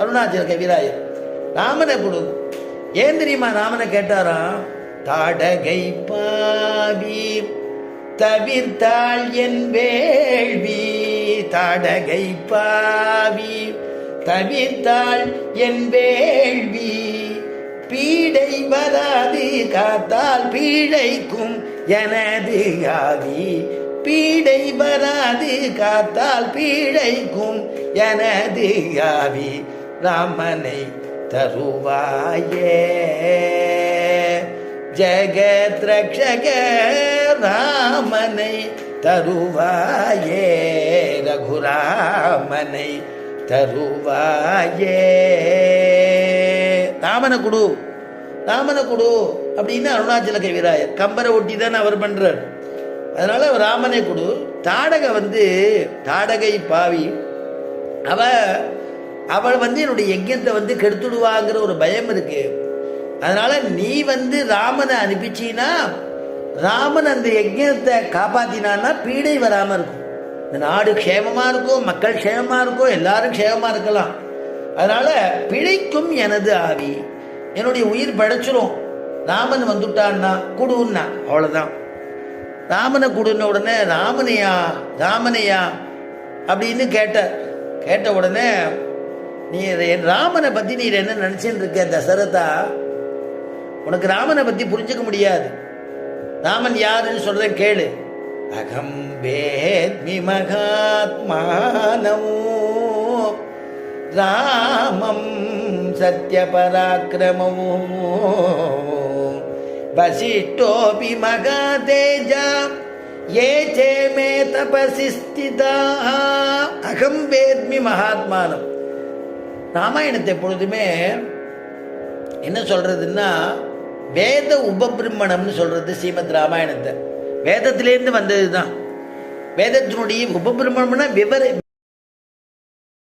அருணாச்சல கவிராயர் ராமனை கொடு ஏன் தெரியுமா ராமனை கேட்டாராம்? தாடகை பாவி தவிர்த்தாள் என் வேள்வி தாடகை பாவி தவிர்த்தாள் என் வேள்வி பீடை வராது காத்தால் பீழைக்கும் எனது ஆவி. பீடை வராது காத்தால் பீடைக்கும் எனது ஆவி. ராமனை தருவாயே. ஜெகத்ரக்ஷக ராமனை தருவாயே. ரகுராமனை தருவாயே. ராமனை குடு. ராமனை குடு. அப்படின்னு அருணாச்சல கவிராயர். கம்பரை ஒட்டி தானே அவர் பண்றார். அதனால அவர் ராமனை குடு. தாடகை வந்து தாடகை பாவி. அவ அவள் வந்து என்னுடைய யஜ்யத்தை வந்து கெடுத்துடுவாங்கிற ஒரு பயம் இருக்கு. அதனால நீ வந்து ராமனை அனுப்பிச்சின்னா ராமன் அந்த யஜ்யத்தை காப்பாத்தினான்னா பீடை வராம இருக்கும். இந்த நாடு க்ஷேமமா இருக்கும் மக்கள் க்ஷேமமா இருக்கும் எல்லாரும் க்ஷேமமா இருக்கலாம். அதனால பிழைக்கும் எனது ஆவி. என்னுடைய உயிர் படைச்சிரும் ராமன் வந்துட்டான்னா குடுன்னா அவ்வளோதான் ராமனை கொடுன உடனே ராமனையா ராமனையா அப்படின்னு கேட்டார். கேட்ட உடனே நீ என் ராமனை பற்றி நீ என்ன நினச்சின்னு இருக்க தசரதா உனக்கு ராமனை பற்றி புரிஞ்சுக்க முடியாது. ராமன் யாருன்னு சொல்கிறத கேளு. அகம் வேத்மி மகாத்மானமோ? ராமம் சத்யபராக்கிரமமோ? வசிஷ்டோபி மகாதேஜா ஏ சே மே தபசி ஸ்திதா அகம் வேத்மி மகாத்மானம். ராமாயணத்தை எப்பொழுதுமே என்ன சொல்கிறதுன்னா வேத உபபிரம்மணம்னு சொல்கிறது ஸ்ரீமத் ராமாயணத்தை. வேதத்திலேருந்து வந்தது தான் வேதத்தினுடைய உபபிரம்மணம்னா விவர